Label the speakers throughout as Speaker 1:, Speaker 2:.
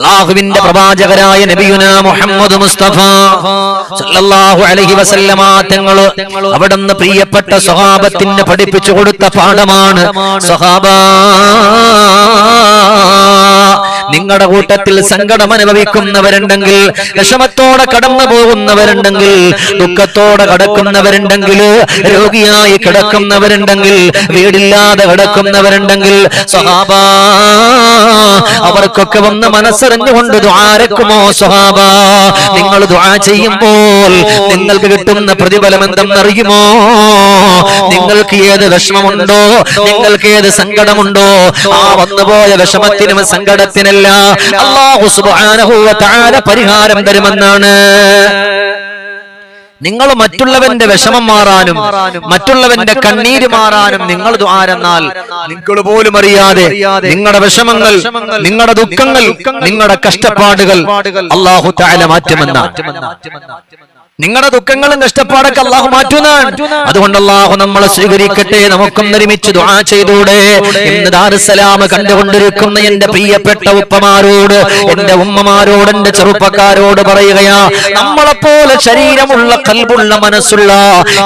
Speaker 1: അള്ളാഹുവിന്റെ പ്രവാചകരായ നബിയുന മുഹമ്മദ് മുസ്തഫ സല്ലല്ലാഹു അലൈഹി വസല്ലമ തങ്ങൾ അവിടുന്ന് പ്രിയപ്പെട്ട സ്വഹാബത്തിന് പഠിപ്പിച്ചു കൊടുത്ത പാഠമാണ് സ്വഹാബ നിങ്ങളുടെ കൂട്ടത്തിൽ സങ്കടം അനുഭവിക്കുന്നവരുണ്ടെങ്കിൽ വിഷമത്തോടെ കടന്നു പോകുന്നവരുണ്ടെങ്കിൽ ദുഃഖത്തോടെ കടക്കുന്നവരുണ്ടെങ്കിൽ രോഗിയായി കിടക്കുന്നവരുണ്ടെങ്കിൽ വീടില്ലാതെ കിടക്കുന്നവരുണ്ടെങ്കിൽ സ്വഹാബ അവർക്കൊക്കെ വന്ന് മനസ്സറിഞ്ഞുകൊണ്ട് ദ്വാരക്കുമോ സ്വഹാബ? നിങ്ങൾ ദ്വാ ചെയ്യുമ്പോൾ നിങ്ങൾക്ക് കിട്ടുന്ന പ്രതിഫലം എന്തെന്നറിയുമോ? നിങ്ങൾക്ക് ഏത് വിഷമമുണ്ടോ? നിങ്ങൾക്ക് ഏത് സങ്കടമുണ്ടോ? ആ വന്നുപോയ വിഷമത്തിനും സങ്കടത്തിനല്ല അള്ളാഹു സുബ്ഹാനഹു വ തആല പരിഹാരം തരുമെന്നാണ്. നിങ്ങൾ മറ്റുള്ളവന്റെ വിഷമം മാറാനും മറ്റുള്ളവന്റെ കണ്ണീര് മാറാനും നിങ്ങൾ ആരെന്നാൽ നിങ്ങൾ പോലും അറിയാതെ നിങ്ങളുടെ വിഷമങ്ങൾ നിങ്ങളുടെ ദുഃഖങ്ങൾ നിങ്ങളുടെ കഷ്ടപ്പാടുകൾ അള്ളാഹു താല മാറ്റുമെന്നാണ്. നിങ്ങളുടെ ദുഃഖങ്ങളും കഷ്ടപ്പാടൊക്കെ അള്ളാഹു മാറ്റുന്നതാണ് അതുകൊണ്ട് അള്ളാഹു നമ്മളെ സ്വീകരിക്കട്ടെ. നമുക്കും നിർമ്മിച്ച് ദുആ ചെയ്തൂടെ. ഇന്ന് ദാറുസലാം കണ്ടുകൊണ്ടിരിക്കുന്ന എന്റെ പ്രിയപ്പെട്ട ഉപ്പമാരോട് എന്റെ ഉമ്മമാരോട് എന്റെ ചെറുപ്പക്കാരോട് പറയുകയാ നമ്മളെപ്പോലെ ശരീരമുള്ള കൽബുള്ള മനസ്സുള്ള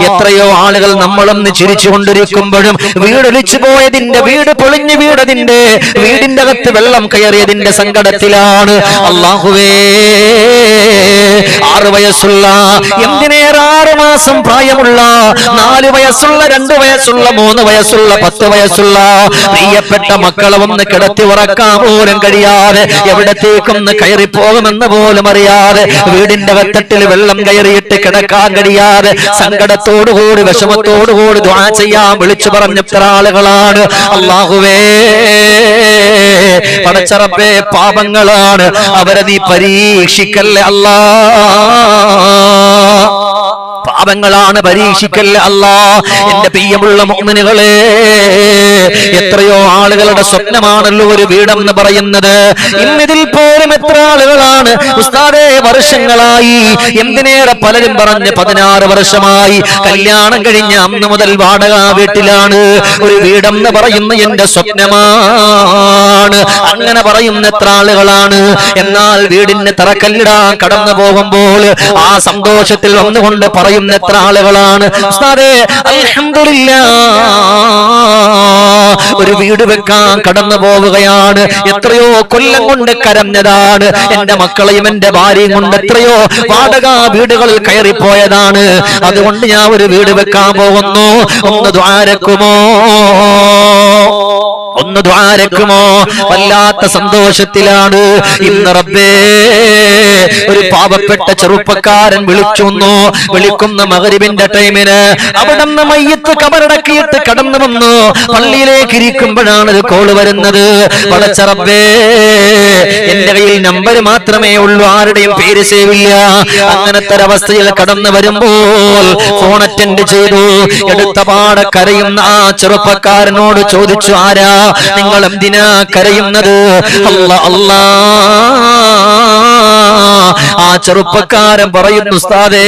Speaker 1: എത്രയോ ആളുകൾ നമ്മളൊന്ന് ചിരിച്ചു കൊണ്ടിരിക്കുമ്പോഴും വീടൊലിച്ചു പോയതിന്റെ വീട് പൊളിഞ്ഞു വീടതിന്റെ വീടിന്റെ അകത്ത് വെള്ളം കയറിയതിന്റെ സങ്കടത്തിലാണ് അള്ളാഹുവേ ആറ് വയസ്സുള്ള എന്തിനേറെ ആറ് മാസം പ്രായമുള്ള നാല് വയസ്സുള്ള രണ്ട് വയസ്സുള്ള മൂന്ന് വയസ്സുള്ള പത്ത് വയസ്സുള്ള പ്രിയപ്പെട്ട മക്കളെ ഒന്ന് കിടത്തി ഉറക്കാൻ പോലും കഴിയാതെ എവിടത്തേക്കൊന്ന് കയറി പോകുമെന്ന് പോലും അറിയാതെ വീടിന്റെ വെത്തട്ടിൽ വെള്ളം കയറിയിട്ട് കിടക്കാൻ കഴിയാതെ സങ്കടത്തോടുകൂടി വിഷമത്തോടുകൂടി ദ്വാ ചെയ്യാൻ വിളിച്ചു പറഞ്ഞ ആളുകളാണ്. അള്ളാഹുവേ പടച്ചറപ്പേ പാപങ്ങളാണ്. അവരെ നീ പരീക്ഷിക്കല്ലേ അല്ലാ? പാപങ്ങളാണ് പരീക്ഷിക്കല്ലേ അല്ലാ. എന്റെ പ്രിയമുള്ള മോമിനുകളെ എത്രയോ ആളുകളുടെ സ്വപ്നമാണല്ലോ ഒരു വീടെന്ന് പറയുന്നത്. ഇന്നിതിൽ പോലും എത്ര ആളുകളാണ്? ഉസ്താദേ വർഷങ്ങളായി. എന്തിനേറെ പലരും പറഞ്ഞ് പതിനാറ് വർഷമായി കല്യാണം കഴിഞ്ഞ അന്ന് മുതൽ വാടക വീട്ടിലാണ്. ഒരു വീടെന്ന് പറയുന്ന എന്റെ സ്വപ്നമാണ്. അങ്ങനെ പറയുന്ന എത്ര ആളുകളാണ്? എന്നാൽ വീടിന് തറക്കല്ലിടാൻ കടന്നു പോകുമ്പോൾ ആ സന്തോഷത്തിൽ വന്നുകൊണ്ട് പറയുന്ന എത്ര ആളുകളാണ്? ഉസ്താദേ ഒരു വീട് വെക്കാൻ കടന്നു പോവുകയാണ്. എത്രയോ കൊല്ലം കൊണ്ട് കരഞ്ഞതാണ്. എന്റെ മക്കളെയും എന്റെ ഭാര്യയും കൊണ്ട് എത്രയോ വാടക വീടുകളിൽ കയറിപ്പോയതാണ്. അതുകൊണ്ട് ഞാൻ ഒരു വീട് വെക്കാൻ പോകുന്നു. ഒന്ന് ദ്വാരക്കുമോ? ഒന്ന് ദ്വാരക്കുമോ? വല്ലാത്ത സന്തോഷത്തിലാണ്. ഇന്ന് റബ്ബേ ഒരു പാപപ്പെട്ട ചെറുപ്പക്കാരൻ വിളിച്ചുന്നു വിളിക്കുന്ന മകരിവിന്റെ ടൈമിന് അവിടെ നിന്ന് മയ്യത്ത് കബറടക്കിയിട്ട് കടന്നു വന്നു. പള്ളിയിലേക്ക് ഇരിക്കുമ്പോഴാണ് ഒരു കോൾ വരുന്നത്. പടച്ചറബേ എന്റെ കയ്യിൽ നമ്പർ മാത്രമേ ഉള്ളൂ. ആരുടെയും പേര് സേവില്ല അങ്ങനത്തെ ഒരവസ്ഥയിൽ കടന്നു വരുമ്പോൾ ഫോൺ അറ്റൻഡ് ചെയ്തു. എടുത്ത പാടെ കരയുന്ന ആ ചെറുപ്പക്കാരനോട് ചോദിച്ചു ആരാ നിങ്ങൾ എന്തിനാ കരയുന്നത്? അല്ല അല്ലാ. ആ ചെറുപ്പക്കാരൻ പറയുന്നു ഉസ്താദേ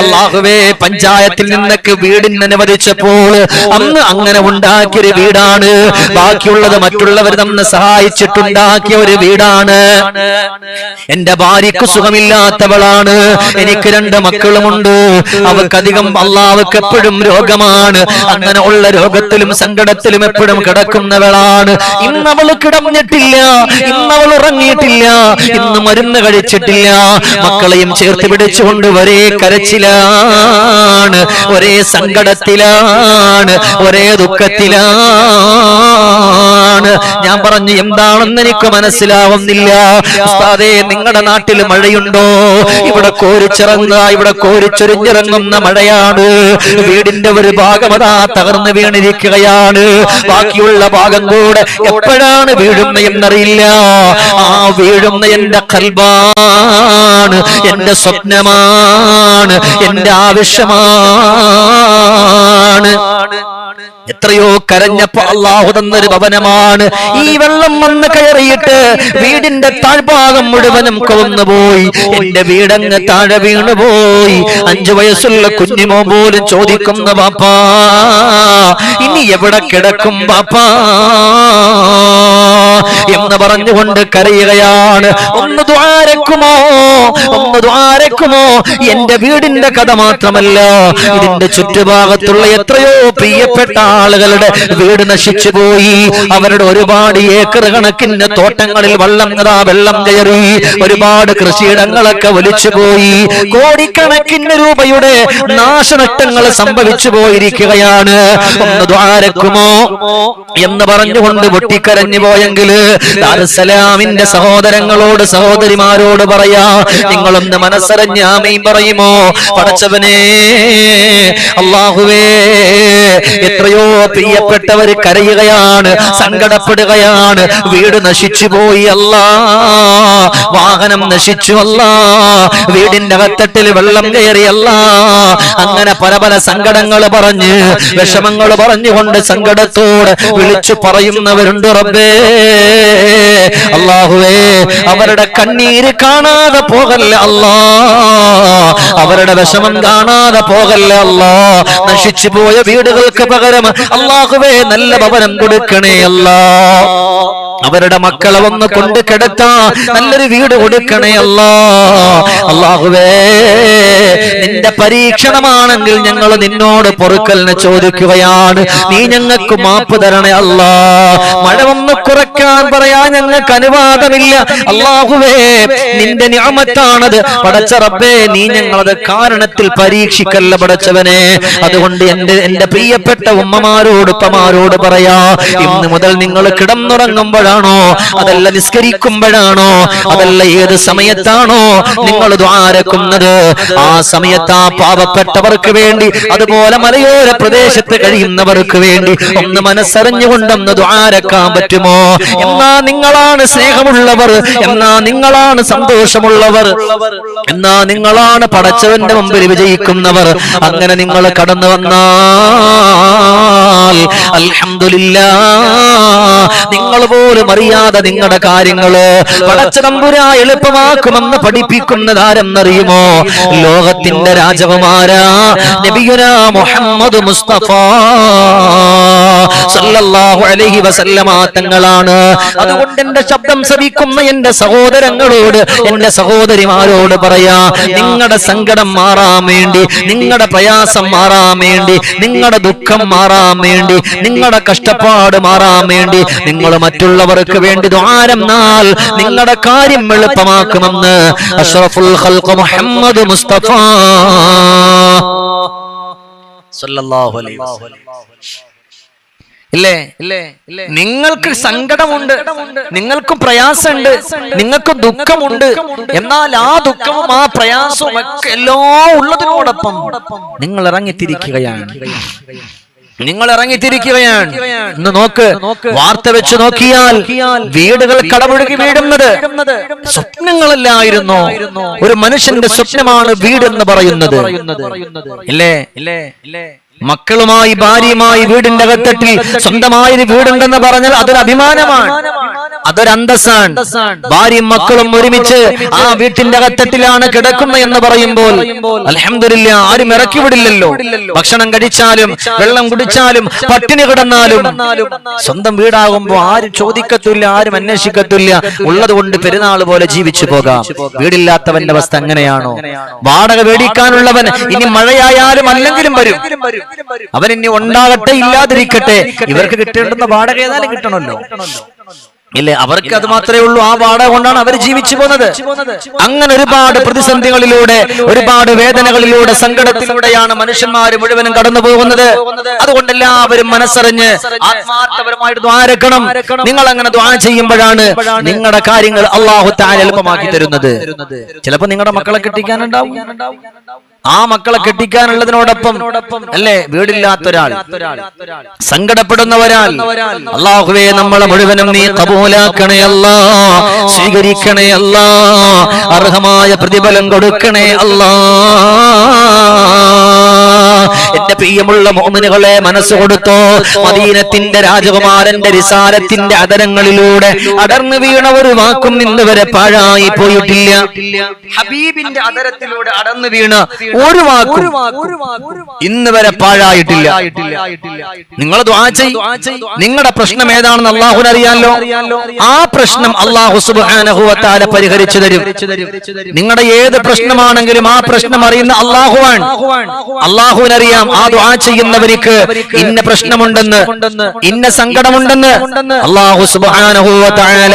Speaker 1: അള്ളാഹുവേ പഞ്ചായത്തിൽ നിന്നൊക്കെ വീടിന് അനുവദിച്ചപ്പോൾ അന്ന് അങ്ങനെ ഉണ്ടാക്കിയൊരു വീടാണ്. ബാക്കിയുള്ളത് മറ്റുള്ളവർ നമ്മെ സഹായിച്ചിട്ടുണ്ടാക്കിയ ഒരു വീടാണ്. എന്റെ ഭാര്യക്ക് സുഖമില്ലാത്തവളാണ്. എനിക്ക് രണ്ട് മക്കളുമുണ്ട്. അവക്കധികം അള്ളാവക്ക് എപ്പോഴും രോഗമാണ്. അങ്ങനെ ഉള്ള രോഗത്തിലും സങ്കടത്തിലും എപ്പോഴും കിടക്കുന്നവളാണ്. ഇന്ന് കിടന്നിട്ടില്ല. ഇന്ന് അവൾ ഉറങ്ങിയിട്ടില്ല. ഇന്ന് മരുന്ന് കഴിച്ചിട്ടില്ല. മക്കളെയും ചേർത്ത് പിടിച്ചുകൊണ്ട് ഒരേ കരച്ചിലാണ് ഒരേ സങ്കടത്തിലാണ് ഒരേ ദുഃഖത്തിലാണ്. ഞാൻ പറഞ്ഞു എന്താണെന്ന് എനിക്ക് മനസ്സിലാവുന്നില്ല. ഉസ്താദേ നിങ്ങളുടെ നാട്ടിൽ മഴയുണ്ടോ? ഇവിടെ കോരിച്ചിറങ്ങുക ഇവിടെ കോരിച്ചൊരിഞ്ഞിറങ്ങുന്ന മഴയാണ്. വീടിന്റെ ഒരു ഭാഗം അതാ തകർന്നു വീണിരിക്കുകയാണ്. ബാക്കിയുള്ള ഭാഗം കൂടെ എപ്പോഴാണ് വീഴുന്ന എന്നറിയില്ല. ആ വീഴുന്ന എന്റെ കൽബാണ് എന്റെ സ്വപ്നമാണ് എന്റെ ആവശ്യമാണ്. എത്രയോ കരഞ്ഞപ്പോ അള്ളാഹു തന്നൊരു ഭവനമാണ്. ഈ വെള്ളം വന്ന് കയറിയിട്ട് വീടിന്റെ താഴ്ഭാഗം മുഴുവനും കൊന്നുപോയി എന്റെ വീടങ്ങ് താഴെ വീണുപോയി അഞ്ചു വയസ്സുള്ള കുഞ്ഞിമോ പോലും ചോദിക്കുന്ന ബാപ്പാ ഇനി എവിടെ കിടക്കും ബാപ്പാ എന്ന് പറഞ്ഞുകൊണ്ട് കരയുകയാണ്. ഒന്ന് ദ്വാരക്കുമോ? ഒന്ന് ദ്വാരക്കുമോ? എന്റെ വീടിന്റെ കഥ മാത്രമല്ല. ഇതിന്റെ ചുറ്റുഭാഗത്തുള്ള എത്രയോ പ്രിയപ്പെട്ട ആളുകളുടെ വീട് നശിച്ചു പോയി. അവരുടെ ഒരുപാട് ഏക്കർ കണക്കിന് തോട്ടങ്ങളിൽ വെള്ളം നിറാ വെള്ളം കയറി. ഒരുപാട് കൃഷിയിടങ്ങളൊക്കെ ഒലിച്ചു പോയി. കോടിക്കണക്കിന് രൂപയുടെ നാശനഷ്ടങ്ങൾ സംഭവിച്ചു പോയിരിക്കുകയാണ്. ഒന്ന് ദ്വാരക്കുമോ? എന്ന് പറഞ്ഞുകൊണ്ട് പൊട്ടിക്കരഞ്ഞു ദാറുസലാമിന്റെ സഹോദരങ്ങളോട് സഹോദരിമാരോട് പറയാ നിങ്ങളൊന്ന് മനസ്സറിഞ്ഞ് ആമയും പറയുമോ? പടച്ചവനെ അള്ളാഹുവേ എത്രയോ പ്രിയപ്പെട്ടവര് കരയുകയാണ് സങ്കടപ്പെടുകയാണ്. വീട് നശിച്ചു പോയി അല്ല. വാഹനം നശിച്ചു അല്ല. വീടിന്റെ അകത്തട്ടിൽ വെള്ളം കയറിയല്ല അങ്ങനെ പല പല സങ്കടങ്ങൾ പറഞ്ഞ് വിഷമങ്ങൾ പറഞ്ഞുകൊണ്ട് സങ്കടത്തോട് വിളിച്ചു പറയുന്നവരുണ്ട് റബ്ബേ. അള്ളാഹുവേ അവരുടെ കണ്ണീര് കാണാതെ പോകല്ല അല്ലാ. അവരുടെ വിഷമം കാണാതെ പോകല്ല അല്ലാ. നശിച്ചു പോയ വീടുകൾക്ക് പകരം അള്ളാഹുവേ നല്ല ഭവനം കൊടുക്കണേ അല്ലാ. അവരുടെ മക്കളെ ഒന്ന് കൊണ്ട് കിടത്താ. നല്ലൊരു വീട് കൊടുക്കണേ അല്ലാ. അള്ളാഹുവേ നിന്റെ പരീക്ഷണമാണെങ്കിൽ ഞങ്ങൾ നിന്നോട് പൊറുക്കലിനെ ചോദിക്കുകയാണ്. നീ ഞങ്ങൾക്ക് മാപ്പ് തരണേ അല്ലാ. മഴ ഒന്ന് കുറയ്ക്കാൻ പറയാൻ ഞങ്ങൾക്ക് അനുവാദമില്ല. അള്ളാഹുവേ നിന്റെ ഞാമത്താണത് പടച്ച റബ്ബേ നീ ഞങ്ങളത് കാരണത്തിൽ പരീക്ഷിക്കല്ല പടച്ചവനെ. അതുകൊണ്ട് എന്റെ എന്റെ പ്രിയപ്പെട്ട ഉമ്മമാരോട് ഉപ്പമാരോട് പറയാ ഇന്ന് മുതൽ നിങ്ങൾ കിടന്നുറങ്ങുമ്പോഴാണോ അതല്ല നിസ്കരിക്കുമ്പോഴാണോ? അതല്ല ഏത് സമയത്താണോ? നിങ്ങൾ ദ്വാരക്കുന്നത് ആ സമയത്ത് ആ പാവപ്പെട്ടവർക്ക് വേണ്ടി അതുപോലെ മലയോര പ്രദേശത്ത് കഴിയുന്നവർക്ക് വേണ്ടി ഒന്ന് മനസ്സറിഞ്ഞുകൊണ്ടൊന്ന് ദ്വാരക്കാൻ പറ്റുമോ? എന്നാ നിങ്ങളാണ് സ്നേഹമുള്ളവർ എന്നാ നിങ്ങളാണ് സന്തോഷമുള്ളവർ എന്നാ നിങ്ങളാണ് പടച്ചവന്റെ മുമ്പിൽ വിജയിക്കുന്നവർ. അങ്ങനെ നിങ്ങൾ കടന്നു വന്നാൽ അൽഹമില്ല നിങ്ങൾ പോലും അറിയാതെ നിങ്ങളുടെ കാര്യങ്ങൾ പടച്ചതമ്പുരാ എളുപ്പമാക്കുമെന്ന് പഠിപ്പിക്കുന്നത് ആരെന്നറിയുമോ ലോകത്തിന്റെ രാജകുമാരാ നബിയുന മുഹമ്മദ് മുസ്തഫ. സല്ലല്ലാഹു അലൈഹി വസല്ലമ തങ്ങളാണ്. അതുകൊണ്ട് എന്റെ ശബ്ദം ശ്രവിക്കുന്ന എന്റെ സഹോദരങ്ങളോട് എന്റെ സഹോദരിമാരോട് പറയാ നിങ്ങളുടെ സങ്കടം മാറാൻ വേണ്ടി നിങ്ങളുടെ പ്രയാസം മാറാൻ വേണ്ടി നിങ്ങളുടെ ദുഃഖം മാറാൻ വേണ്ടി നിങ്ങളുടെ കഷ്ടപ്പാട് മാറാൻ വേണ്ടി നിങ്ങൾ മറ്റുള്ളവർക്ക് വേണ്ടി ദ്വാരം നാൾ നിങ്ങളുടെ കാര്യം എളുപ്പമാക്കുമെന്ന് അഷ്റഫുൽ ഖൽഖ് മുഹമ്മദ് മുസ്തഫ. സല്ലല്ലാഹു അലൈഹി വസല്ലം. ഇല്ലേ? ഇല്ലേ? നിങ്ങൾക്ക് സങ്കടമുണ്ട്. നിങ്ങൾക്ക് പ്രയാസമുണ്ട്. നിങ്ങൾക്ക് ദുഃഖമുണ്ട്. എന്നാൽ ആ ദുഃഖവും ആ പ്രയാസവും ഒക്കെ എല്ലാം ഉള്ളതിനോടൊപ്പം നിങ്ങൾ ഇറങ്ങിത്തിരിക്കുകയാണ്. നിങ്ങൾ ഇറങ്ങിത്തിരിക്കുകയാണ് ഇന്ന് നോക്ക് വാർത്ത വെച്ച് നോക്കിയാൽ വീടുകൾ കടപുഴകി വീടുന്നത് സ്വപ്നങ്ങളല്ലായിരുന്നു. ഒരു മനുഷ്യന്റെ സ്വപ്നമാണ് വീട് എന്ന് പറയുന്നത്. ഇല്ലേ? ഇല്ലേ? ഇല്ലേ? മക്കളുമായി ഭാര്യയുമായി വീടിന്റെ അകത്തട്ടിൽ സ്വന്തമായൊരു വീടുണ്ടെന്ന് പറഞ്ഞാൽ അതൊരു അഭിമാനമാണ്. അതൊരു അന്തസ്സാണ്. ഭാര്യയും മക്കളും ഒരുമിച്ച് ആ വീട്ടിന്റെ അകത്തട്ടിലാണ് കിടക്കുന്നത് എന്ന് പറയുമ്പോൾ അലഹമില്ല ആരും ഇറക്കി വിടില്ലല്ലോ. ഭക്ഷണം കഴിച്ചാലും വെള്ളം കുടിച്ചാലും പട്ടിണി കിടന്നാലും സ്വന്തം വീടാകുമ്പോൾ ആരും ചോദിക്കത്തില്ല ആരും അന്വേഷിക്കത്തില്ല. ഉള്ളത് കൊണ്ട് പെരുന്നാൾ പോലെ ജീവിച്ചു പോകാം. വീടില്ലാത്തവന്റെ അവസ്ഥ എങ്ങനെയാണോ? വാടക മേടിക്കാനുള്ളവൻ ഇനി മഴയായാലും അല്ലെങ്കിലും വരും. അവൻ ഇനി ഉണ്ടാകട്ടെ ഇല്ലാതിരിക്കട്ടെ. ഇവർക്ക് കിട്ടേണ്ടുന്ന വാടക ഏതായാലും കിട്ടണമല്ലോ. ഇല്ലേ അവർക്ക് അത് മാത്രമേ ഉള്ളൂ. ആ വാടക കൊണ്ടാണ് അവർ ജീവിച്ചു പോകുന്നത് അങ്ങനെ ഒരുപാട് പ്രതിസന്ധികളിലൂടെ ഒരുപാട് വേദനകളിലൂടെ സങ്കടത്തിലൂടെയാണ് മനുഷ്യന്മാർ മുഴുവനും കടന്നു പോകുന്നത്. അതുകൊണ്ട് എല്ലാവരും മനസ്സറിഞ്ഞ് ആത്മാർത്ഥപരമായിട്ട് ദ്വാരക്കണം നിങ്ങൾ അങ്ങനെ ദ്വാ ചെയ്യുമ്പോഴാണ് നിങ്ങളുടെ കാര്യങ്ങൾ അള്ളാഹു താൻ എളുപ്പമാക്കി തരുന്നത്. ചിലപ്പോ നിങ്ങളുടെ മക്കളെ കെട്ടിക്കാനുണ്ടാവും. ആ മക്കളെ കെട്ടിക്കാനുള്ളതിനോടൊപ്പം അല്ലേ? വീടില്ലാത്ത ഒരാൾ സങ്കടപ്പെടുന്ന അള്ളാഹുവേ നമ്മളെ മുഴുവനും നീ കബൂലാക്കണേ അല്ല. അർഹമായ പ്രതിഫലം കൊടുക്കണേ അല്ലാ. എന്റെ പ്രിയമുള്ള മോമിനുകളെ മനസ്സ് കൊടുത്തോ. മദീനത്തിന്റെ രാജകുമാരന്റെ വിസാരത്തിന്റെ അതരങ്ങളിലൂടെ അടർന്നു വീണ ഒരു വാക്കും ഇന്ന് വരെ പാഴായി പോയിട്ടില്ല. ഹബീബിന്റെ അതരത്തിലൂടെ അടർന്നു വീണ ഒരു വാക്കും ഇന്ന് വരെ പാഴായിട്ടില്ല. നിങ്ങൾ നിങ്ങളുടെ പ്രശ്നം ഏതാണെന്ന് അള്ളാഹുന് അറിയാലോ? ആ പ്രശ്നം അള്ളാഹു സുബാനഹുവത്താല പരിഹരിച്ചു തരും. നിങ്ങളുടെ ഏത് പ്രശ്നമാണെങ്കിലും ആ പ്രശ്നം അറിയുന്ന അള്ളാഹുവാണ്. അള്ളാഹുവിനറിയാം. ആ ദുആ ചെയ്യുന്നവർക്ക് ഇന്ന പ്രശ്നമുണ്ടെന്ന് ഇന്ന സങ്കടമുണ്ടെന്ന് വ തആല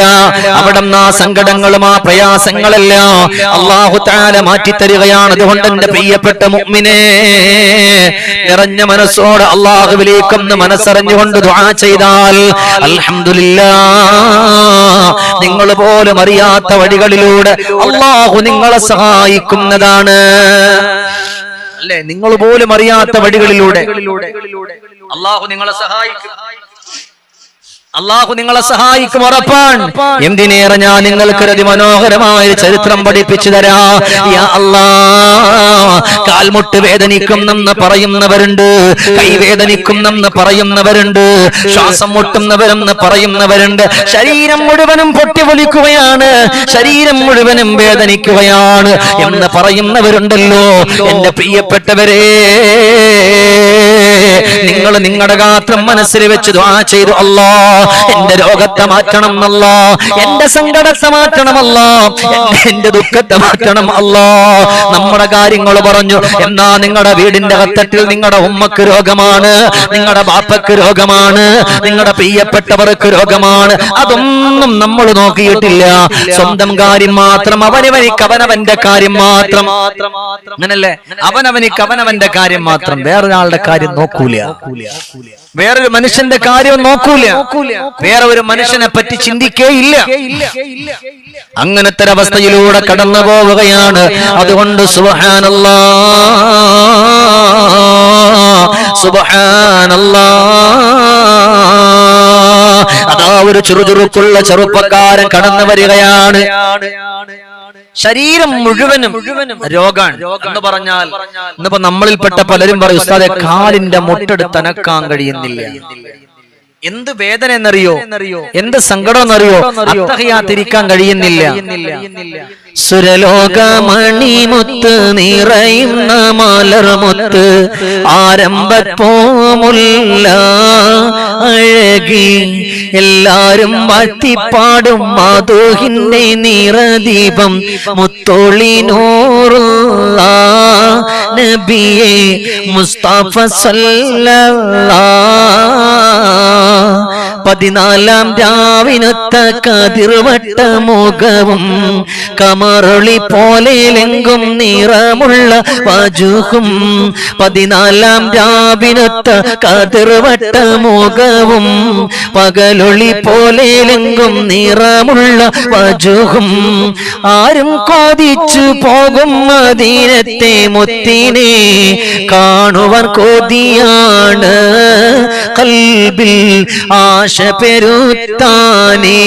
Speaker 1: അവിടെ ആ സങ്കടങ്ങളും ആ പ്രയാസങ്ങളെല്ലാം അള്ളാഹു താല മാറ്റിത്തരികയാണ്. അതുകൊണ്ട് എന്റെ പ്രിയപ്പെട്ട മുഅ്മിനേ നിറഞ്ഞ മനസ്സോടെ അള്ളാഹുവിലേക്കൊന്ന് മനസ്സറിഞ്ഞുകൊണ്ട് ദുആ ചെയ്താൽ അൽഹംദുലില്ലാ നിങ്ങൾ പോലും അറിയാത്ത വഴികളിലൂടെ അള്ളാഹു നിങ്ങളെ സഹായിക്കുന്നതാണ്. അല്ലെ? നിങ്ങൾ പോലും അറിയാത്ത വഴികളിലൂടെ. അള്ളാഹു നിങ്ങളെ സഹായിക്കും. അള്ളാഹു നിങ്ങളെ സഹായിക്കും ഉറപ്പാണ് എന്തിനേറെ ഞാൻ നിങ്ങൾക്ക് ഒരു അതിമനോഹരമായ ചരിത്രം പഠിപ്പിച്ചു തരാ. എന്ന് കാൽമുട്ട് വേദനിക്കുന്നെന്ന് പറയുന്നവരുണ്ട്. കൈ വേദനിക്കും എന്ന് പറയുന്നവരുണ്ട്. ശ്വാസം മുട്ടുന്നവരെന്ന് പറയുന്നവരുണ്ട്. ശരീരം മുഴുവനും പൊട്ടിപ്പൊലിക്കുകയാണ് ശരീരം മുഴുവനും വേദനിക്കുകയാണ് എന്ന് പറയുന്നവരുണ്ടല്ലോ. എന്റെ പ്രിയപ്പെട്ടവരെ നിങ്ങൾ നിങ്ങളുടെ ഗാത്രം മനസ്സിൽ വെച്ച് ചെയ്തു അല്ലോ എന്റെ രോഗത്തെ മാറ്റണം എന്നല്ലോ എന്റെ സങ്കടത്തെ മാറ്റണമല്ലോ എന്റെ ദുഃഖത്തെ മാറ്റണം അല്ലോ. നമ്മുടെ കാര്യങ്ങൾ പറഞ്ഞു എന്നാ നിങ്ങളുടെ വീടിന്റെ കത്തട്ടിൽ നിങ്ങളുടെ ഉമ്മക്ക് രോഗമാണ് നിങ്ങളുടെ ബാപ്പക്ക് രോഗമാണ് നിങ്ങളുടെ പ്രിയപ്പെട്ടവർക്ക് രോഗമാണ്. അതൊന്നും നമ്മൾ നോക്കിയിട്ടില്ല. സ്വന്തം കാര്യം മാത്രം അവനവനിക്ക് അവനവന്റെ കാര്യം മാത്രം. അങ്ങനല്ലേ? അവനവനിക്ക് അവനവന്റെ കാര്യം മാത്രം. വേറൊരാളുടെ കാര്യം നോക്കൂല. വേറൊരു മനുഷ്യന്റെ കാര്യം നോക്കൂല. വേറെ ഒരു മനുഷ്യനെ പറ്റി ചിന്തിക്കേ ഇല്ല അങ്ങനത്തെ അവസ്ഥയിലൂടെ കടന്നു പോവുകയാണ്. അതുകൊണ്ട് സുബഹാനല്ലാ. സുബഹാനല്ലാ. അതാ ഒരു ചുറുചുറുക്കുള്ള ചെറുപ്പക്കാരൻ കടന്നു വരികയാണ്. ശരീരം മുഴുവനും രോഗാണ്. എന്ന് പറഞ്ഞാൽ ഇന്നിപ്പോ നമ്മളിൽപ്പെട്ട പലരും പറയും ഉസ്താദെ കാലിന്റെ മുട്ടെടുത്ത് അനക്കാൻ കഴിയുന്നില്ല. എന്ത് വേദന എന്നറിയോ? എന്ത് സങ്കടം എന്നറിയോ? തിരിക്കാൻ കഴിയുന്നില്ല. സുരലോകമണിമുത്ത് നിറയുന്ന മലർമുത്ത് ആരംഭപ്പോമുല്ല അഴകി എല്ലാരും വാട്ടിപ്പാടും മാതോഹിന്റെ നിറദീപം മുത്തോളിനൂറുള്ള നബിയെ മുസ്താഫ സല്ലല്ലാ പതിനാലാം രാവിനത്ത കതിർവട്ട മുഖവും കമറൊളി പോലെ ലെങ്കും നിറമുള്ള വാജുഹും. പതിനാലാം രാവിനത്ത കതിർവട്ട മുഖവും പകലൊളി പോലെ ലെങ്കും നിറമുള്ള വാജുഹും. ആരും കൊതിച്ചു പോകും മദീനത്തെ മുത്തിനെ. കാണുവാൻ കൊതിയാണ് കൽബിൽ ആശ പെരുത്താനേ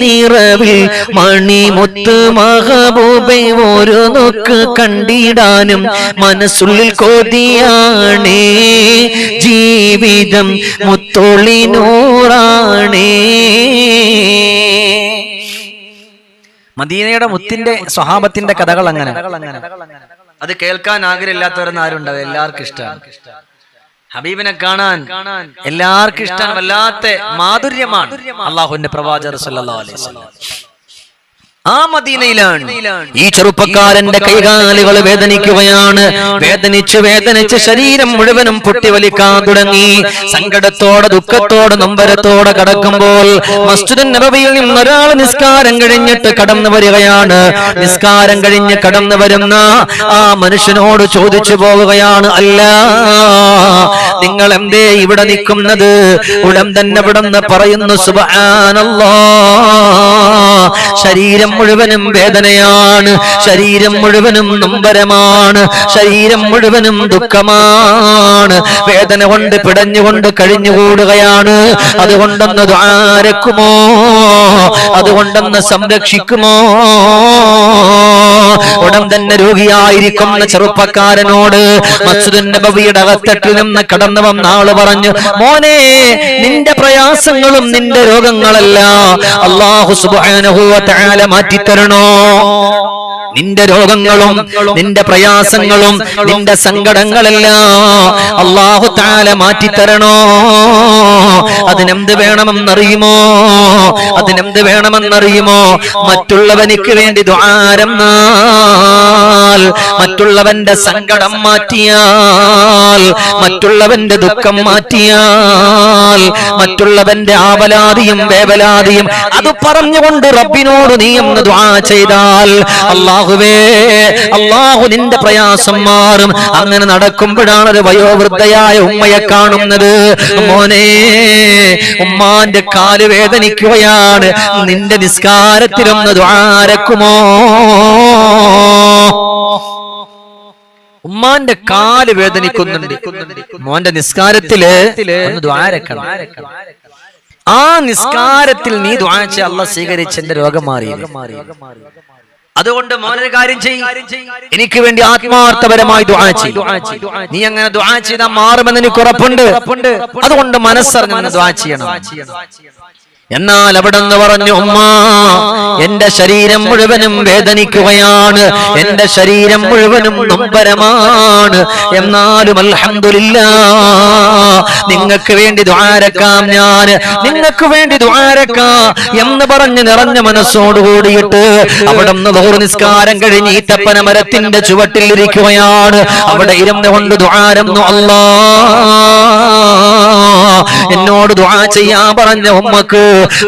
Speaker 1: നിറവിൽ മണിമുത്ത് മഹബൂബെ ഒരു നോക്ക് കണ്ടിടാനും മനസ്സുള്ളിൽ കൊതിയാണേ ജീവിതം മുത്തൊളിനൂറാണേ മദീനയുടെ മുത്തിന്റെ സ്വഹാബത്തിന്റെ കഥകൾ അങ്ങനെ അത് കേൾക്കാൻ ആഗ്രഹമില്ലാത്തവരെന്ന് ആരുണ്ടാവും എല്ലാവർക്കും ഇഷ്ടമാണ്. ഹബീബിനെ കാണാൻ എല്ലാവർക്കും ഇഷ്ടമാണ് വല്ലാത്ത മാധുര്യമാണ്. അള്ളാഹുവിന്റെ പ്രവാചകർ സല്ലല്ലാഹു അലൈഹി വസല്ലം. ആ മദീനയിലാണ്. ഈ ചെറുപ്പക്കാരന്റെ കൈകാലുകൾ വേദനിക്കുകയാണ്. വേദനിച്ച് വേദനിച്ച് ശരീരം മുഴുവനും പൊട്ടിവലിക്കാൻ തുടങ്ങി. സങ്കടത്തോടെ ദുഃഖത്തോടെ നൊമ്പരത്തോടെ കടക്കുമ്പോൾ മസ്ജിദ് നബവിയിൽ നിന്ന് ഒരാൾ നിസ്കാരം കഴിഞ്ഞിട്ട് കടന്നു വരികയാണ്. നിസ്കാരം കഴിഞ്ഞ് കടന്നു വരുന്ന ആ മനുഷ്യനോട് ചോദിച്ചു പോവുകയാണ് അല്ല നിങ്ങൾ എന്തേ ഇവിടെ നിൽക്കുന്നത്? ഉടൻ തന്നെ ഇവിടെ നിന്ന് പറയുന്നു സുബാനല്ലോ ശരീരം മുഴുവനും വേദനയാണ്. ശരീരം മുഴുവനും നൊമ്പരമാണ്. ശരീരം മുഴുവനും ദുഃഖമാണ്. വേദന കൊണ്ട് പിടഞ്ഞുകൊണ്ട് കഴിഞ്ഞുകൂടുകയാണ്. അതുകൊണ്ടൊന്ന് ദ്വാരക്കുമോ? അതുകൊണ്ടൊന്ന് സംരക്ഷിക്കുമോ? ഉടൻ തന്നെ രോഗിയായിരിക്കുന്ന ചെറുപ്പക്കാരനോട് നബവിയുടെ അകത്തട്ടിൽ നിന്ന് കടന്നു വന്ന ആൾ പറഞ്ഞു മോനെ നിന്റെ പ്രയാസങ്ങളും നിന്റെ രോഗങ്ങളല്ല അള്ളാഹു സുബ്ഹാനഹു വ തആല മാറ്റിത്തരണോ? നിന്റെ രോഗങ്ങളും നിന്റെ പ്രയാസങ്ങളും നിന്റെ സങ്കടങ്ങളെല്ലാം അള്ളാഹു താല മാറ്റിത്തരണോ? അതിനെന്ത് വേണമെന്നറിയുമോ? അതിനെന്ത് വേണമെന്നറിയുമോ? മറ്റുള്ളവനിക്ക് വേണ്ടി ദ്വാരം മറ്റുള്ളവന്റെ സങ്കടം മാറ്റിയാൽ മറ്റുള്ളവന്റെ ദുഃഖം മാറ്റിയാൽ മറ്റുള്ളവന്റെ ആവലാതിയും വേവലാതിയും അത് പറഞ്ഞുകൊണ്ട് റബ്ബിനോട് നീ എന്ന് ചെയ്താൽ അള്ളാഹുവേ അള്ളാഹു നിന്റെ പ്രയാസം മാറും. അങ്ങനെ നടക്കുമ്പോഴാണ് ഒരു വയോവൃദ്ധയായ ഉമ്മയെ കാണുന്നത്. മോനെ ഉമ്മാന്റെ കാൽ വേദനിക്കുകയാണ്. നിന്റെ നിസ്കാരത്തിലൊന്ന് ദ്വാരക്കുമോ ഉമ്മാന്റെ കാൽ വേദനിക്കുന്നുണ്ട്. മോന്റെ നിസ്കാരത്തിൽ ആ നിസ്കാരത്തിൽ നീ ദ്വാച്ച അല്ല സ്വീകരിച്ച എന്റെ രോഗം മാറി അതുകൊണ്ട് മോനൊരു കാര്യം ചെയ്യും. എനിക്ക് വേണ്ടി ആത്മാർത്ഥപരമായി നീ അങ്ങനെ ദുആ ചെയ്താൽ മാറുമെന്ന് എനിക്ക് ഉറപ്പുണ്ട്. അതുകൊണ്ട് മനസ്സറിഞ്ഞ് ദുആ ചെയ്യണം. എന്നാൽ അവിടെ നിന്ന് പറഞ്ഞു അമ്മ എന്റെ ശരീരം മുഴുവനും വേദനിക്കുകയാണ്. എന്റെ ശരീരം മുഴുവനും നൊമ്പരമാണ്. എന്നാലും അലഹമില്ല നിങ്ങൾക്ക് വേണ്ടി ദ്വാരക്കാം ഞാൻ. നിങ്ങൾക്ക് വേണ്ടി ദ്വാരക്കാം എന്ന് പറഞ്ഞ് നിറഞ്ഞ മനസ്സോട് കൂടിയിട്ട് അവിടെ നിന്ന് നിസ്കാരം കഴിഞ്ഞ് ഈത്തപ്പന മരത്തിന്റെ ചുവട്ടിലിരിക്കുകയാണ് അവിടെ ഇരുന്ന് കൊണ്ട് ദ്വാരം അല്ലാ. എന്നോട് ദുആ ചെയ്യാൻ പറഞ്ഞ ഉമ്മക്ക്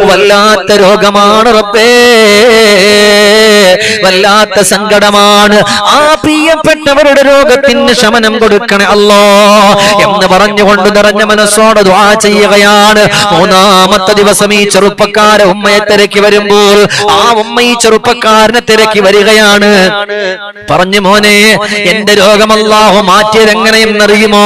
Speaker 1: വല്ലാത്ത രോഗമാണ് റബ്ബേ. വല്ലാത്ത സങ്കടമാണ്. ആ പ്രിയപ്പെട്ടവരുടെ രോഗത്തിന് ശമനം കൊടുക്കണേ അല്ലോ എന്ന് പറഞ്ഞുകൊണ്ട് നിറഞ്ഞ മനസ്സോടെ ദ്വാ ചെയ്യുകയാണ്. മൂന്നാമത്തെ ദിവസം ഈ ചെറുപ്പക്കാരെ ഉമ്മയെ തിരക്കി വരുമ്പോൾ ആ ഉമ്മ ഈ ചെറുപ്പക്കാരനെ തിരക്കി വരികയാണ്. പറഞ്ഞു മോനെ എന്റെ രോഗമല്ലാഹു മാറ്റിയത് എങ്ങനെയെന്നറിയുമോ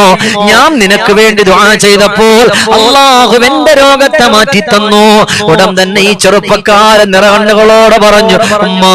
Speaker 1: ഞാൻ നിനക്ക് വേണ്ടി ദ്വാ ചെയ്തപ്പോൾ അള്ളാഹു എന്റെ രോഗത്തെ മാറ്റി തന്നു ഉടൻ തന്നെ ഈ ചെറുപ്പക്കാരൻ നിറകണ്ണുകളോടെ പറഞ്ഞു ഉമ്മാ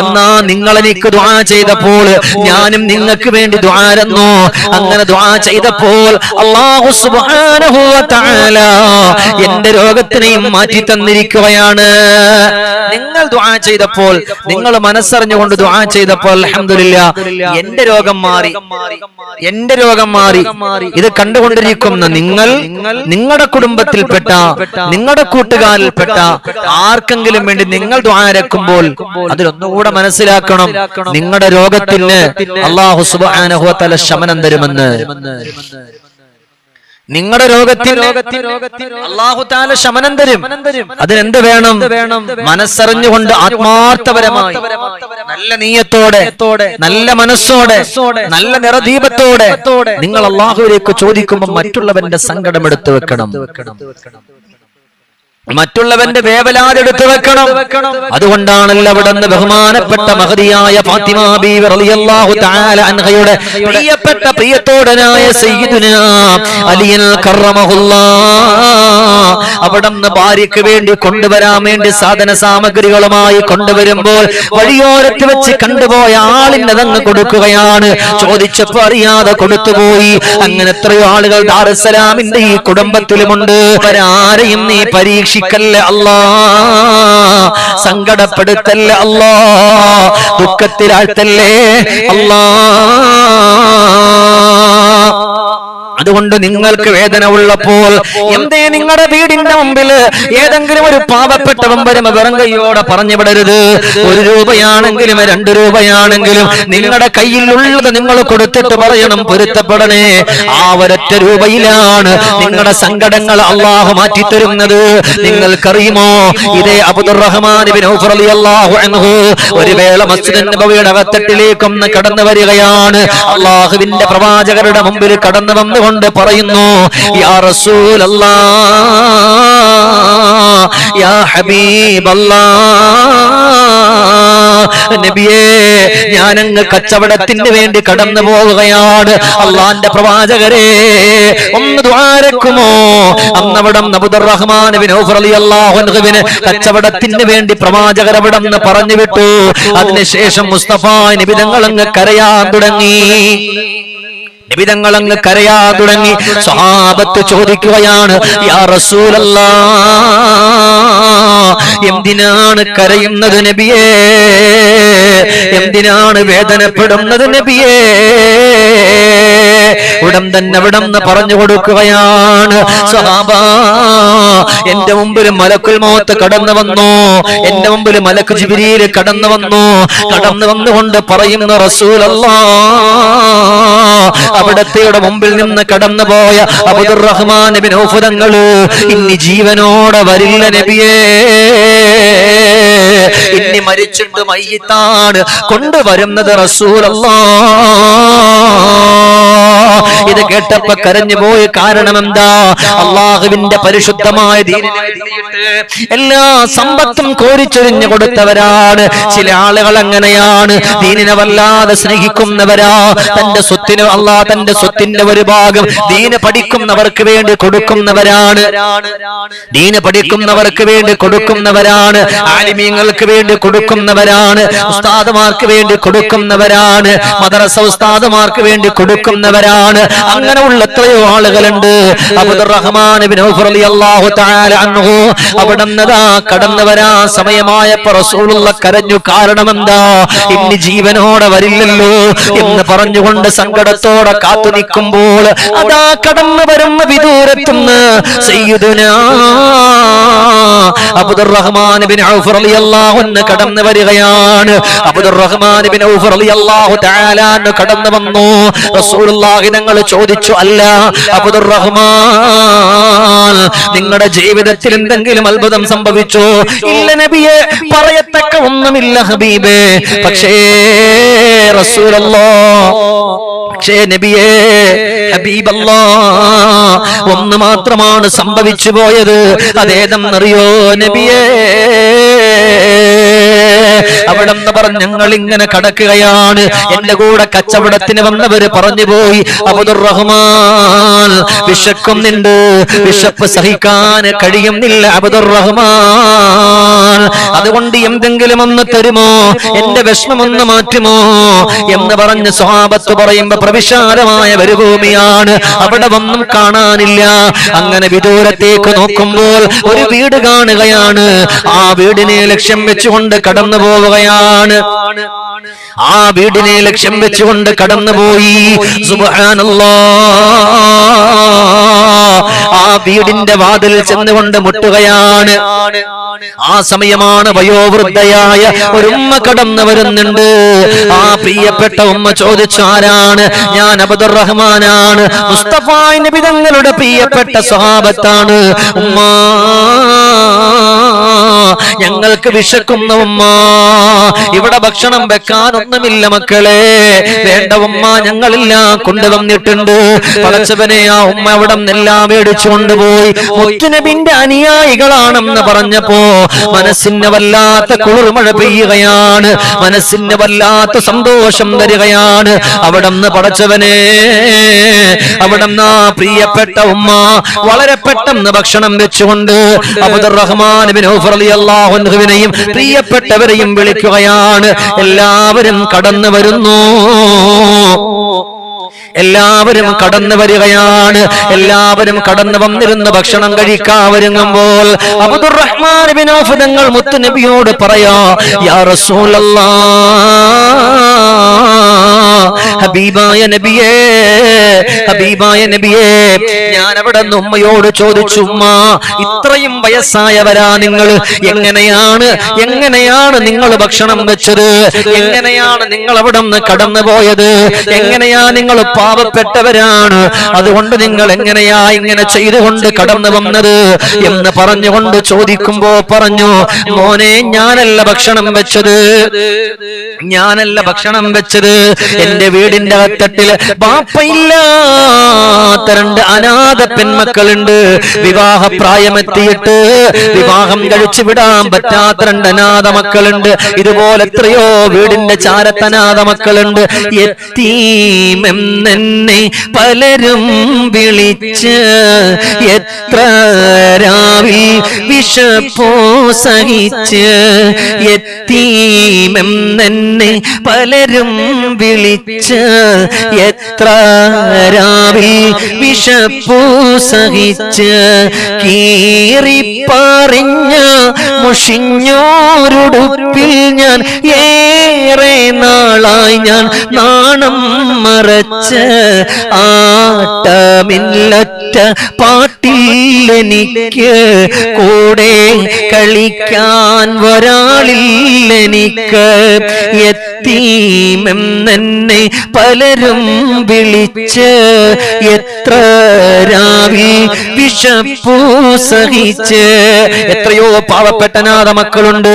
Speaker 1: എന്നാ നിങ്ങൾ എനിക്ക് ദ്വാ ചെയ്തപ്പോൾ ഞാനും നിങ്ങൾക്ക് വേണ്ടി ദ്വാരന്നു അങ്ങനെ ദ്വാ ചെയ്തപ്പോൾ അള്ളാഹു തആല എന്റെ രോഗത്തിനെയും മാറ്റി തന്നിരിക്കുകയാണ്. നിങ്ങൾ ദ്വാ ചെയ്തപ്പോൾ നിങ്ങൾ മനസ്സറിഞ്ഞുകൊണ്ട് ദ്വാ ചെയ്തപ്പോൾ അൽഹംദുലില്ലാ. എന്റെ രോഗം മാറി. എന്റെ രോഗം മാറി. ഇത് കണ്ടുകൊണ്ടിരിക്കുന്ന നിങ്ങൾ നിങ്ങളുടെ കുടുംബത്തിൽപ്പെട്ട നിങ്ങളുടെ കൂട്ടുകാരിൽപ്പെട്ട ആർക്കെങ്കിലും വേണ്ടി നിങ്ങൾ ദ്വാരക്കുമ്പോൾ അതിലൊന്നുകൂടെ മനസ്സിലാക്കണം. നിങ്ങളുടെ രോഗത്തിന് അള്ളാഹു സുബാനഹുല ശമനം തരുമെന്ന്. നിങ്ങളുടെ രോഗത്തിന് അള്ളാഹു താല ശമനം തരും. അതിനെന്ത് വേണം? മനസ്സറിഞ്ഞുകൊണ്ട് ആത്മാർത്ഥപരമായി നല്ല നീയത്തോടെ നല്ല മനസ്സോടെ നല്ല നിറദീപത്തോടെ നിങ്ങൾ അള്ളാഹുവിലേക്ക് ചോദിക്കുമ്പോൾ മറ്റുള്ളവന്റെ സങ്കടം എടുത്തു വെക്കണം. മറ്റുള്ളവന്റെ വേവലാതെടുത്ത് വെക്കണം. അതുകൊണ്ടാണല്ലോ അവിടെ നിന്ന് ബഹുമാനപ്പെട്ട മഹതിയായ ഫാത്തിമ ബീവി റളിയല്ലാഹു തആല അൻഹയുടെ പ്രിയപ്പെട്ട പ്രിയത്തോടനായ സയ്യിദുനാ അലിയൽ കറമഹുല്ലാ അവിടെ നിന്ന് ഭാര്യയ്ക്ക് വേണ്ടി കൊണ്ടുവരാൻ വേണ്ടി സാധന സാമഗ്രികളുമായി കൊണ്ടുവരുമ്പോൾ വഴിയോരത്ത് വെച്ച് കണ്ടുപോയ ആളിന്റെ തന്ന് കൊടുക്കുകയാണ്. ചോദിച്ചപ്പോ അറിയാതെ കൊടുത്തുപോയി. അങ്ങനെ എത്രയോ ആളുകൾ ദാറുസലാമിന്റെ ഈ കുടുംബത്തിലുമുണ്ട്. ആരെയും നീ പരീക്ഷിക്കല്ല അല്ലാ? സങ്കടപ്പെടുത്തല്ലേ അല്ലാ? ദുഃഖത്തിലാഴ്ത്തല്ലേ അല്ലാ? അതുകൊണ്ട് നിങ്ങൾക്ക് വേദന ഉള്ളപ്പോൾ എന്തേ നിങ്ങളുടെ വീടിന്റെ മുമ്പിൽ ഏതെങ്കിലും ഒരു പാവപ്പെട്ടവൻ വരുമ്പോ വെറും കൈയോടെ പറഞ്ഞു വിടരുത്. ഒരു രൂപയാണെങ്കിലും രണ്ട് രൂപയാണെങ്കിലും നിങ്ങളുടെ കയ്യിലുള്ളത് നിങ്ങൾ കൊടുത്തിട്ട് പറയണം പൊരുത്തപ്പെടണേ. ആ ഒരൊറ്റ രൂപയിലാണ് നിങ്ങളുടെ സങ്കടങ്ങൾ അള്ളാഹു മാറ്റിത്തരുന്നത്. നിങ്ങൾക്കറിയുമോ? ഇതേ അബ്ദുറഹ്മാൻ ഒരു വേള മസ്ജിദ് നബവിയുടെ അകത്തട്ടിലേക്കൊന്ന് കടന്നു വരികയാണ്. അള്ളാഹുവിന്റെ പ്രവാചകരുടെ മുമ്പിൽ കടന്നു വന്നുകൊണ്ട് പറയുന്നു യാ റസൂലല്ലാ യാ ഹബീബല്ലാ നബിയേ ഞാനങ്ങ് കച്ചവടത്തിന് വേണ്ടി കടന്നു പോവുകയാണ്. അള്ളാന്റെ പ്രവാചകരെ ഒന്ന് ദ്വാരക്കുമോ അന്നവിടം നബുദർ റഹ്മാൻ അൻഹുവിന് കച്ചവടത്തിന് വേണ്ടി നിന്ന് പറഞ്ഞു വിട്ടു അതിനുശേഷം മുസ്തഫ നിബിതങ്ങൾ അങ്ങ് കരയാൻ തുടങ്ങി. നിബിതങ്ങൾ അങ്ങ് കരയാ തുടങ്ങി സ്വഹാബത്ത് ചോദിക്കുകയാണ് യാ റസൂലല്ലാ എന്തിനാണ് കരയുന്നത് നബിയേ? എന്തിനാണ് വേദനപ്പെടുന്നത് നബിയേ? ഉടൻ തന്നെ വിടന്ന് പറഞ്ഞു കൊടുക്കുകയാണ് എന്റെ മുമ്പിൽ മലക്കുൽ മോത്ത് കടന്നു വന്നു. എന്റെ മുമ്പിൽ മലക്ക് ജിബിരിയിൽ കടന്നു വന്നു. കടന്നു വന്നുകൊണ്ട് പറയുന്ന റസൂലല്ലാ അവിടത്തെയുടെ മുമ്പിൽ നിന്ന് കടന്നു പോയ അബുദുറഹ്മാൻ ഇനി ജീവനോടെ വരില്ല നബിയേ. ഇനി മരിച്ചിട്ട് മയ്യത്താണ് കൊണ്ടുവരുന്നത് റസൂലല്ലാ. ഇത് കേട്ടപ്പോ കരഞ്ഞു പോയ കാരണം എന്താ? അള്ളാഹുവിന്റെ പരിശുദ്ധമായ എല്ലാ സമ്പത്തും കോരിച്ചൊരിഞ്ഞു കൊടുത്തവരാണ്. ചില ആളുകൾ അങ്ങനെയാണ്. ദീനിനെ വല്ലാതെ സ്നേഹിക്കുന്നവരാ. തന്റെ സ്വത്തിന് അള്ളാ തന്റെ സ്വത്തിന്റെ ഒരു ഭാഗം ദീന പഠിക്കുന്നവർക്ക് വേണ്ടി കൊടുക്കുന്നവരാണ്. ദീന പഠിക്കുന്നവർക്ക് വേണ്ടി കൊടുക്കുന്നവരാണ്. ആലിമീങ്ങൾക്ക് വേണ്ടി കൊടുക്കുന്നവരാണ്. ഉസ്താദമാർക്ക് വേണ്ടി കൊടുക്കുന്നവരാണ്. മദ്രസ ഉസ്താദമാർക്ക് വേണ്ടി കൊടുക്കുന്നവരാണ്. അങ്ങനെയുള്ള എത്രയോ ആളുകളുണ്ട്. അബ്ദുർ റഹ്മാൻ ബിൻ റളിയല്ലാഹു തആല അൻഹു അവിടുന്നതാ കടന്നു വരാൻ സമയമായപ്പോ റസൂലുള്ള കരഞ്ഞു. കാരണം എന്താ ഇനി ജീവനോടെ വരില്ലല്ലോ എന്ന് പറഞ്ഞുകൊണ്ട് സങ്കടത്തോടെ കാത്തു നിൽക്കുമ്പോൾ അതാ കടന്നു വരുന്ന വിദൂരത്തുനിന്ന് സയ്യിദുനാ അബ്ദുർ റഹ്മാൻ ബിൻ ഔഫ് റളിയല്ലാഹു അൻഹു കടന്നു വരികയാണ്. അബ്ദുർ റഹ്മാൻ ബിൻ റളിയല്ലാഹു തആല കടന്നു വന്നു. റസൂലുള്ളാഹി ചോദിച്ചു അല്ല അബ്ദുർ റഹ്മാൻ നിങ്ങളുടെ ജീവിതത്തിൽ എന്തെങ്കിലും അത്ഭുതം സംഭവിച്ചോ? ഇല്ല നബിയെ പറയത്തക്ക ഒന്നുമില്ല ഹബീബേ. പക്ഷേ റസൂലല്ലോ പക്ഷേ നബിയേ ഹബീബല്ലോ ഒന്ന് മാത്രമാണ് സംഭവിച്ചു പോയത്. അതേതെന്നറിയോ നബിയേ? അവിടെ നിന്ന് പറഞ്ഞു ഞങ്ങൾ ഇങ്ങനെ കടക്കുകയാണ്. എന്റെ കൂടെ കച്ചവടത്തിന് വന്നവര് പറഞ്ഞു പോയി അബുദുർ റഹ്മാൻ വിശക്കുന്നുണ്ട്. വിശപ്പ് സഹിക്കാൻ കഴിയുന്നില്ല അബുദുർ റഹ്മാൻ അതുകൊണ്ട് എന്തെങ്കിലും ഒന്ന് തരുമോ? എന്റെ വിഷമം ഒന്ന് മാറ്റുമോ? എന്ന് പറഞ്ഞ് സ്വാപത്ത് പറയുമ്പോ പ്രവിശാലമായ മരുഭൂമിയാണ്. അവിടെ ഒന്നും കാണാനില്ല. അങ്ങനെ വിദൂരത്തേക്ക് നോക്കുമ്പോൾ ഒരു വീട് കാണുകയാണ്. ആ വീടിനെ ലക്ഷ്യം വെച്ചുകൊണ്ട് കടന്നു പോവുകയാണ്. ആ വീടിനെ ലക്ഷ്യം വെച്ചുകൊണ്ട് കടന്നുപോയി. ആ വീടിന്റെ വാതിൽ ചെന്നുകൊണ്ട് മുട്ടുകയാണ്. ആ സമയമാണ് വയോവൃദ്ധയായ ഒരു ഉമ്മ കടന്നു വരുന്നുണ്ട്. ആ പ്രിയപ്പെട്ട ഉമ്മ ചോദിച്ചാരാണ് ഞാൻ അബദുർ റഹ്മാനാണ്. മുസ്തഫ നബി തങ്ങളുടെ പ്രിയപ്പെട്ട സ്വഭാവത്താണ് ഉമ്മ. ഞങ്ങൾക്ക് വിശക്കുന്ന ഉമ്മ ഇവിടെ ഭക്ഷണം വെക്കാനൊന്നുമില്ല മക്കളെ. വേണ്ട ഉമ്മ ഞങ്ങളെല്ലാം കൊണ്ടുവന്നിട്ടുണ്ട് പടച്ചവനെ ആ ഉമ്മ അവിടെ നിന്നെല്ലാം മേടിച്ചു കൊണ്ടുപോയി മുത്തുനബിന്റെ അനുയായികളാണെന്ന് പറഞ്ഞപ്പോ മനസ്സിന് വല്ലാത്ത കുളിർമഴ പെയ്യുകയാണ്. മനസ്സിന് വല്ലാത്ത സന്തോഷം വരികയാണ് അവിടെ പടച്ചവനെ അവിടെ പ്രിയപ്പെട്ട ഉമ്മ വളരെ പെട്ടെന്ന് ഭക്ഷണം വെച്ചുകൊണ്ട് അബ്ദുർ റഹ്മാൻ ബിൻ അൻഹുവിനെയും പ്രിയപ്പെട്ടവരെയും വിളിക്കുകയാണ്. എല്ലാവരും കടന്നു വരുന്നു. എല്ലാവരും കടന്നു വരികയാണ്. എല്ലാവരും കടന്നു വന്നിരുന്ന് ഭക്ഷണം കഴിക്കാൻ ഒരുങ്ങുമ്പോൾ അബ്ദുർ റഹ്മാൻ ബിൻ ഔഫ് തങ്ങൾ മുത്തുനബിയോട് പറയാ യാ റസൂലല്ലാ ഹബീബായ നബിയേ ഹബീബായ നബിയെ ഞാൻ അവിടെ ഉമ്മയോട് ചോദിച്ചു ഉമ്മ ഇത്രയും വയസ്സായവരാ നിങ്ങൾ. എങ്ങനെയാണ് എങ്ങനെയാണ് നിങ്ങൾ ഭക്ഷണം വെച്ചത്? എങ്ങനെയാണ് നിങ്ങൾ അവിടെ നിന്ന് കടന്നു പോയത് എങ്ങനെയാ നിങ്ങൾ പാവപ്പെട്ടവരാണ്? അതുകൊണ്ട് നിങ്ങൾ എങ്ങനെയാ ഇങ്ങനെ ചെയ്തുകൊണ്ട് കടന്നു വന്നത്? എന്ന് പറഞ്ഞുകൊണ്ട് ചോദിക്കുമ്പോ പറഞ്ഞു മോനെ ഞാനല്ല ഭക്ഷണം വെച്ചത്. ഞാനല്ല ഭക്ഷണം വെച്ചത്. എന്റെ വീടിന്റെ അകത്തട്ടിൽ ബാപ്പയില്ലാത്ത രണ്ട് അനാഥ പെൺമക്കളുണ്ട്. വിവാഹ പ്രായമെത്തിയിട്ട് വിവാഹം കഴിച്ചു വിടാൻ പറ്റാത്ത രണ്ട് അനാഥ മക്കളുണ്ട്. ഇതുപോലെ എത്രയോ വീടിന്റെ ചാരത്തനാഥ മക്കളുണ്ട്. എത്തീമെന്നെ പലരും വിളിച്ച് എത്ര രാവിൽ വിഷപ്പോ സഹിച്ച് എത്തീമെന്നെ പലരും വിളിച്ച് എത്ര രാവിൽ വിഷപ്പൂ സഹിച്ച് കീറിപ്പറിഞ്ഞ മുഷിഞ്ഞോരുടുപ്പിൽ ഞാൻ ഏറെ നാളായി ഞാൻ നാണം മറച്ച് ആട്ടമില്ലറ്റ പാട്ടില്ലെനിക്ക് കൂടെ കളിക്കാൻ ഒരാളില്ലെനിക്ക് എത്തീമെന്നെ പലരും വിളിച്ച് എത്ര രാവി വിഷപ്പൂ സഹിച്ച് എത്രയോ പാവപ്പെട്ട നാഥ മക്കളുണ്ട്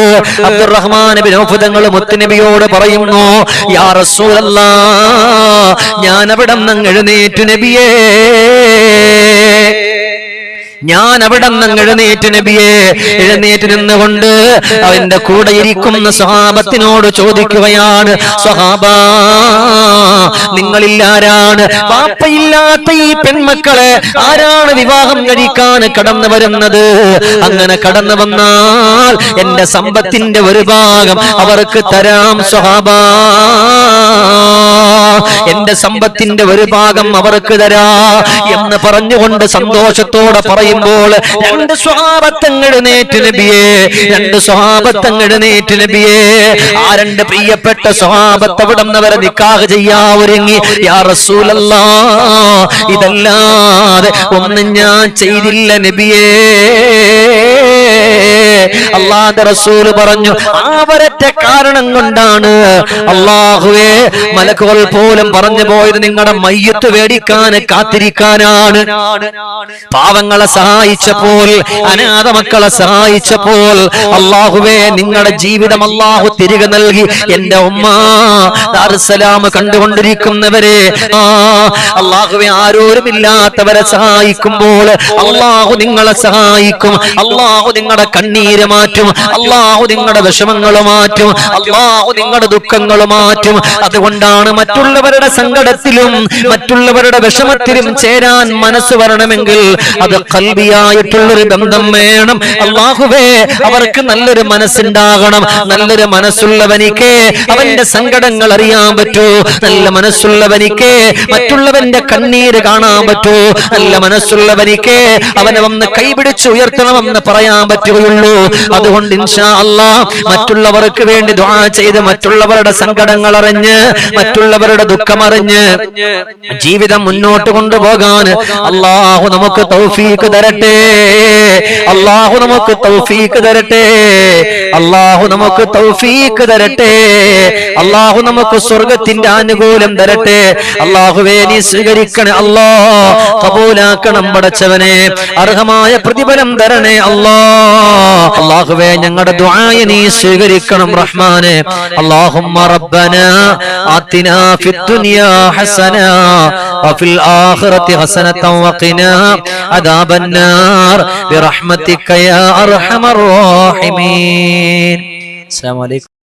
Speaker 1: അബ്ദുറഹ്മാൻ ബിനോഫുതങ്ങൾ മുത്തുനബിയോട് പറയുന്നു യാ റസൂലല്ലാ ഞാൻ അവിടെ നിന്ന് എഴുന്നേറ്റു നബിയേ. ഞാൻ അവിടെ നിന്ന് എഴുന്നേറ്റ് നബിയെ എഴുന്നേറ്റ് നിന്നുകൊണ്ട് അവന്റെ കൂടെ ഇരിക്കുന്ന സ്വഹാബത്തിനോട് ചോദിക്കുകയാണ് സ്വഹാബ നിങ്ങളില്ലാരാണ് ആരാണ്? വാപ്പയില്ലാത്ത ഈ പെൺമക്കളെ ആരാണ് വിവാഹം കഴിക്കാൻ കടന്നു വരുന്നത്? അങ്ങനെ കടന്നു വന്നാൽ എന്റെ സമ്പത്തിന്റെ ഒരു ഭാഗം അവർക്ക് തരാം സ്വഹാബ. എന്റെ സമ്പത്തിന്റെ ഒരു ഭാഗം അവർക്ക് തരാ എന്ന് പറഞ്ഞുകൊണ്ട് സന്തോഷത്തോടെ പറയുമ്പോൾ രണ്ട് സ്വാപത്തങ്ങൾ നേറ്റ് നബിയെ രണ്ട് സ്വാപത്തങ്ങൾ നേറ്റ് നബിയെ ആ രണ്ട് പ്രിയപ്പെട്ട അവിടെ നിന്നവരെ നിക്കാഹ് ചെയ്യാ ഒരുങ്ങി. യാ റസൂലല്ലാ ഇതല്ലാതെ ഒന്നും ഞാൻ ചെയ്തില്ല നബിയേ. അള്ളാന്റെ റസൂൽ പറഞ്ഞു ആ കാരണം കൊണ്ടാണ്. അള്ളാഹുവേ മലക്കുകൾ പോലും പറഞ്ഞു പോയത് നിങ്ങളുടെ മയ്യത്ത് വേടിക്കാൻ കാത്തിരിക്കാനാണ്. പാവങ്ങളെ സഹായിച്ചപ്പോൾ അനാഥ മക്കളെ സഹായിച്ചപ്പോൾ അള്ളാഹുവേ നിങ്ങളുടെ ജീവിതം അള്ളാഹു തിരികെ നൽകി. എന്റെ ഉമ്മ കണ്ടുകൊണ്ടിരിക്കുന്നവരെ ആ അള്ളാഹുവെ ആരോരുമില്ലാത്തവരെ സഹായിക്കുമ്പോൾ അള്ളാഹു നിങ്ങളെ സഹായിക്കും. അള്ളാഹു നിങ്ങളുടെ കണ്ണീര് മാറ്റും. അള്ളാഹു നിങ്ങളുടെ വിഷമങ്ങൾ മാറ്റും. അള്ളാഹു നിങ്ങളുടെ ദുഃഖങ്ങൾ മാറ്റും. അതുകൊണ്ടാണ് മറ്റുള്ളവരുടെ സങ്കടത്തിലും മറ്റുള്ളവരുടെ വിഷമത്തിലും ചേരാൻ മനസ്സ് വരണമെങ്കിൽ അത് കൽവിയായിട്ടുള്ളൊരു ബന്ധം വേണം. അള്ളാഹുവേ അവർക്ക് നല്ലൊരു മനസ്സുണ്ടാകണം. നല്ലൊരു മനസ്സുള്ളവനിക്ക് അവന്റെ സങ്കടങ്ങൾ അറിയാൻ പറ്റൂ. നല്ല മനസ്സുള്ളവനിക്ക് മറ്റുള്ളവന്റെ കണ്ണീര് കാണാൻ പറ്റൂ. നല്ല മനസ്സുള്ളവനിക്ക് അവനെ വന്ന് കൈപിടിച്ച് ഉയർത്തണമെന്ന് പറയാൻ പറ്റുകയുള്ളൂ. അതുകൊണ്ട് ഇൻഷാ അല്ലാ മറ്റുള്ളവർക്ക് വേണ്ടി ദുആ ചെയ്ത് മറ്റുള്ളവരുടെ സങ്കടങ്ങൾ അറിഞ്ഞ് മറ്റുള്ളവരുടെ ദുഃഖം അറിഞ്ഞ് ജീവിതം മുന്നോട്ട് കൊണ്ടുപോകാൻ അള്ളാഹു നമുക്ക് തൗഫീക്ക് തരട്ടെ. അള്ളാഹു നമുക്ക് തൗഫീക്ക് തരട്ടെ. അള്ളാഹു നമുക്ക് തൗഫീക്ക് തരട്ടെ. അള്ളാഹു നമുക്ക് സ്വർഗത്തിന്റെ ആനുകൂലം തരട്ടെ. അള്ളാഹുവേ നീ സ്വീകരിക്കണേ അല്ലാ. കബൂലാക്കണം പടച്ചവനെ. അർഹമായ പ്രതിഫലം തരണേ അല്ലാ. അള്ളാഹുവേ ഞങ്ങളുടെ ദ്വായ നീ സ്വീകരിക്കണം റഹ്മാനെ. അല്ലാഹുമ്മ റബ്ബന ആത്തിനാ ഫിദ്ദുനിയ ഹസന വഫിൽ ആഖിറതി ഹസനതൻ വഖിനാ അദാബന്നാർ ബിറഹ്മതിക യാ അർഹമർ റഹീമീൻ. അസ്സലാമു അലൈക്കും.